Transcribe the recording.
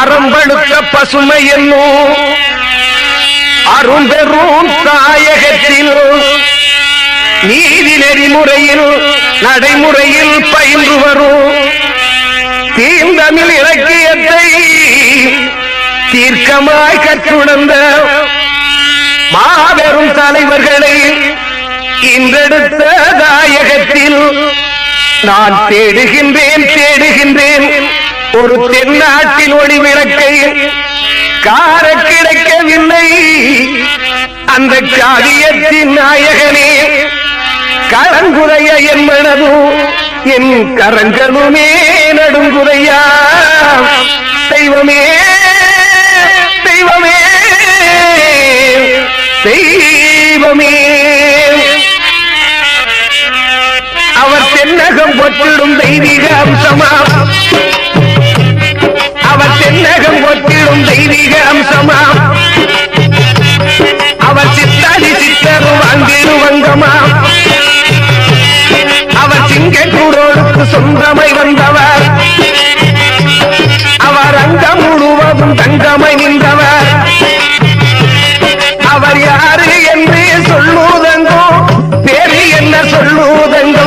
அறம்பழுத்த பசுமை என்னும் அரும்பெரும் தாயகத்தில் நீதி நெறிமுறையில் நடைமுறையில் பயின்று வரும். தீந்தமிழ் இலக்கியத்தை தீர்க்கமாய் கற்றுணர்ந்த மாபெரும் தலைவர்களை இன்றெடுத்த தாயகத்தில் நான் தேடுகின்றேன் தேடுகின்றேன். ஒரு தென்னாட்டில் ஒளி விளக்கை கார கிடைக்கவில்லை. அந்த காவியத்தின் நாயகனே கரங்குறைய என் மனதும் என் கரங்களுமே நடுங்குறையா. தெய்வமே தெய்வமே தெய்வமே. அவர் தென்னகம் பொற்றிடும் தெய்வீக சொந்தமா? அவர் சிங்கக்கூடோடுக்கு சொந்தமாய் வந்தவர். அவர் அங்க முழுவதும் தங்கமாய் நின்றவர். அவர் யாரு என்று சொல்லுவதங்கோ பேரு என்ன சொல்லுவதங்கோ